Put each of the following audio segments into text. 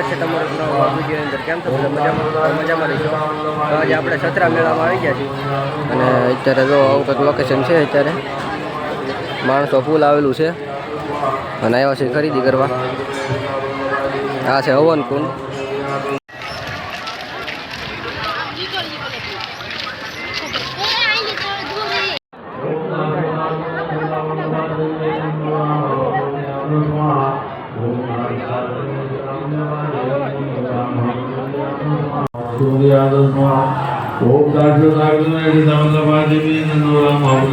સ્વાગત તમારું નવા અંદર. કેમ છો મજામાં? મજામાં રહીશું? આજે આપણે સતરા મેળામાં આવી ગયા છીએ. અને અત્યારે જો આવું કંઈક લોકેશન છે અત્યારે. માણસો ફૂલ આવેલું છે. અને આવ્યા છે ખરીદી કરવા. આ છે હવન કુંડ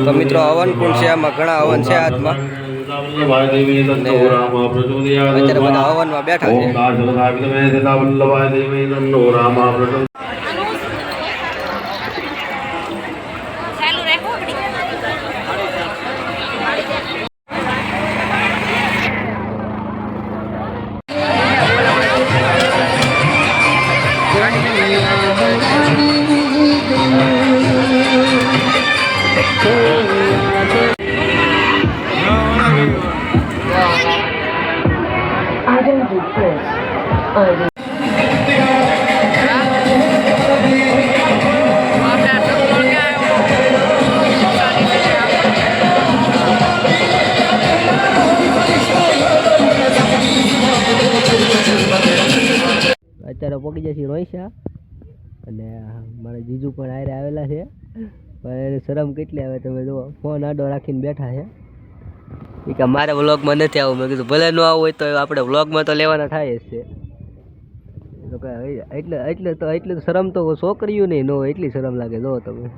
તો મિત્રો હવન પણ છે આમાં ઘણા હવન છે હાથમાં. અત્યારે બધા હવનમાં બેઠા છે. I અત્યારે પહોંચી જશે છે અને મારા જીજુ પણ આયરે આવેલા છે. પણ એને શરમ કેટલી આવે તમે જુઓ. ફોન આડો રાખીને બેઠા છે. એ કે મારે વ્લોગમાં નથી આવું મેં કીધું ભલે ન આવું હોય તો આપણે વ્લોગમાં તો લેવાના થાય જ છે. તો કાંઈ એટલે એટલે તો, એટલે શરમ તો છોકરીઓ નહીં નો એટલી શરમ લાગે, જો તમે.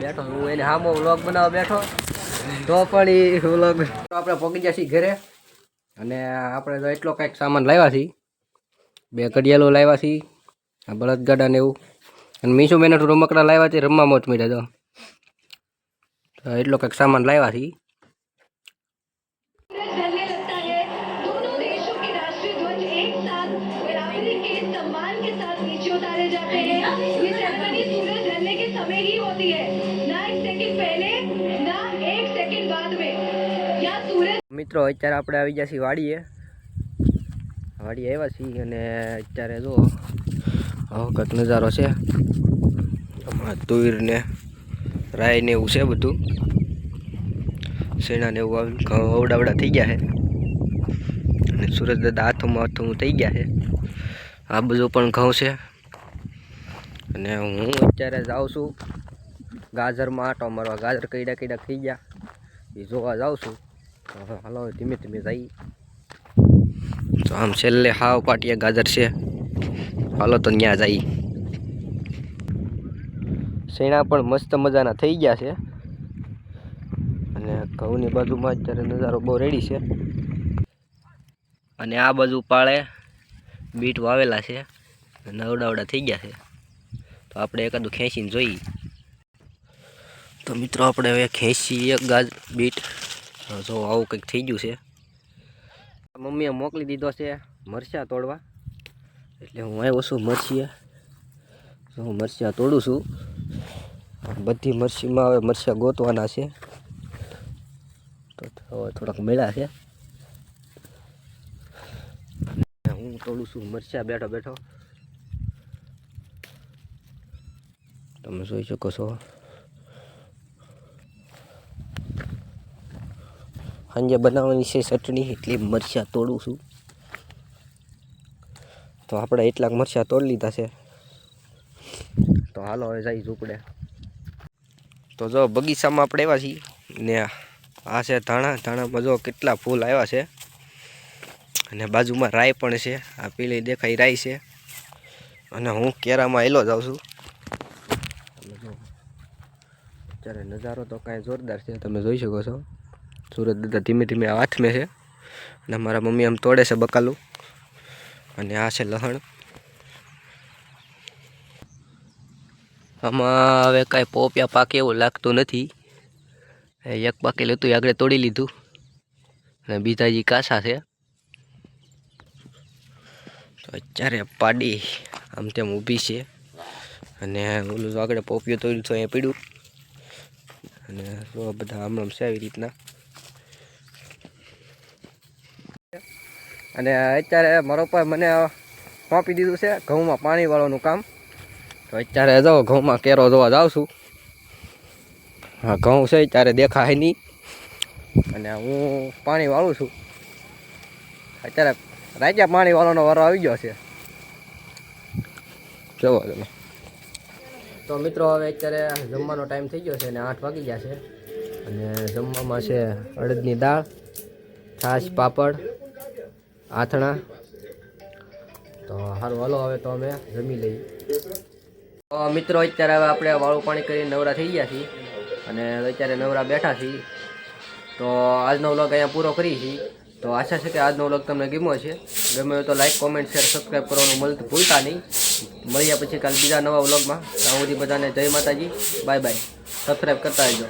બેઠો હું એને હામો વ્લોગ બનાવવા બેઠો. તો પણ એ વ્લોગ આપણે પહોંચી જશે ઘરે. અને આપણે તો એટલો કંઈક સામાન લાવ્યા છીએ. બે ઘડિયાળો લાવ્યા છીએ, આ બળદગાડા ને એવું. અને મીસુ મેને રમકડા લાવ્યા છે, રમવા મોત મીઠા તો. તો એટલો કંઈક સામાન લાવ્યા છીએ. जाते हैं ये सेरेमनी सूरज ढलने के समय ही होती है ना एक सेकंड पहले ना एक सेकंड बाद में यहाँ सूरज મિત્રો અત્યારે આપણે આવી ગયા છીએ વાડીએ વાડીએ આવ્યા છીએ અને અત્યારે જો આવો કંઈક નજારો છે આમાં તુર ને રાય ને એવું છે બધું શેણા ને એવું આવી ઘઉં અવડાવડા થઈ ગયા છે અને સુરજ દાદા હાથોમાં હાથોમાં થઈ ગયા છે આ બધું પણ ઘઉં છે અને હું અત્યારે જાઉં છું. ગાજરમાં આટો મારવા. ગાજર કઈડા કઈડા થઈ ગયા. એ જોવા જાઉં છું. હાલો, ધીમે ધીમે જઈ તો આમ છેલ્લે હાવ પાટિયા ગાજર છે. હાલો તો ત્યાં જઈ શેણા પણ મસ્ત મજાના થઈ ગયા છે. અને ઘઉંની બાજુમાં અત્યારે નજારો બહુ રેડી છે. અને આ બાજુ પાળે બીટ વાવેલા છે. નવડાવડા થઈ ગયા છે. તો આપણે એકાદું ખેંચીને જોઈએ. તો મિત્રો આપણે હવે ખેંચી એક ગાજ બીટ. જો આવું કંઈક થઈ ગયું છે. મમ્મીએ મોકલી દીધો છે મરચાં તોડવા. એટલે હું આવ્યો છું મરચીએ. હું મરચાં તોડું છું. બધી મરચીમાં હવે મરચાં ગોતવાના છે. તો થોડાક મેળા છે. હું તોડું છું મરચાં બેઠો બેઠો. તમે જોઈ શકો છો સાંજે બનાવવાની છે ચટણી એટલી મરચાં તોડું છું તો આપણે એટલાક મરચાં તોડી લીધા છે તો હાલો હવે જઈ ઝૂપડે તો જો બગીચામાં આપણે એવા છીએ ને આ છે ધાણા ધાણામાં જો કેટલા ફૂલ આવ્યા છે અને બાજુમાં રાય પણ છે આ પીળી દેખાય રાય છે અને હું કેરામાં એલો જાઉં છું તમે જો અત્યારે નજારો તો કાંઈ જોરદાર છે, તમે જોઈ શકો છો. સુરત દાદા ધીમે ધીમે હાથમે છે. અને મારા મમ્મી આમ તોડે છે બકાલું. અને આ છે લહણ. આમાં હવે કાંઈ પોપિયા પાકે એવું લાગતું નથી. એ એક પાકેલું હતું એ આગળ તોડી લીધું. અને બીજા જે કાસા છે. તો અત્યારે પાડી. આમ તેમ ઊભી છે. અને ઓલું આગળ પોપિયું તોડ્યું તો અહીંયા પીડ્યું. અને જો બધા આમ છે આવી રીતના. અને અત્યારે મારો પર મને સોંપી દીધું છે ઘઉંમાં પાણી વાળવાનું કામ. તો અત્યારે જાઓ ઘઉંમાં કેરો જોવા જાઉં છું. હા, ઘઉં છે, ત્યારે દેખાય નહીં. અને હું પાણી વાળું છું. અત્યારે રાજા પાણી વાળવાનો વારો આવી ગયો છે. જોવો તમે. તો મિત્રો હવે અત્યારે જમવાનો ટાઈમ થઈ ગયો છે અને આઠ વાગી ગયા છે. અને જમવામાં છે અડદની દાળ, છાશ, પાપડ, આથણા. તો સારું હાલો હવે તો અમે જમી લઈએ. તો મિત્રો અત્યારે હવે આપણે વાળું પાણી કરીને નવરા થઈ ગયા છીએ અને અત્યારે નવરા બેઠા છીએ. તો આજનો વ્લોગ અહીંયા પૂરો કરી છીએ. તો આશા છે કે આજનો વ્લોગ તમને ગમ્યો છે ગમ્યો તો લાઈક કોમેન્ટ શેર સબસ્ક્રાઈબ કરવાનું મળતું ભૂલતા નહીં. મળ્યા પછી કાલ બીજા નવા વ્લોગમાં. ત્યાં સુધી બધાને જય માતાજી. Bye bye. સબસ્ક્રાઈબ કરતા રહેજો.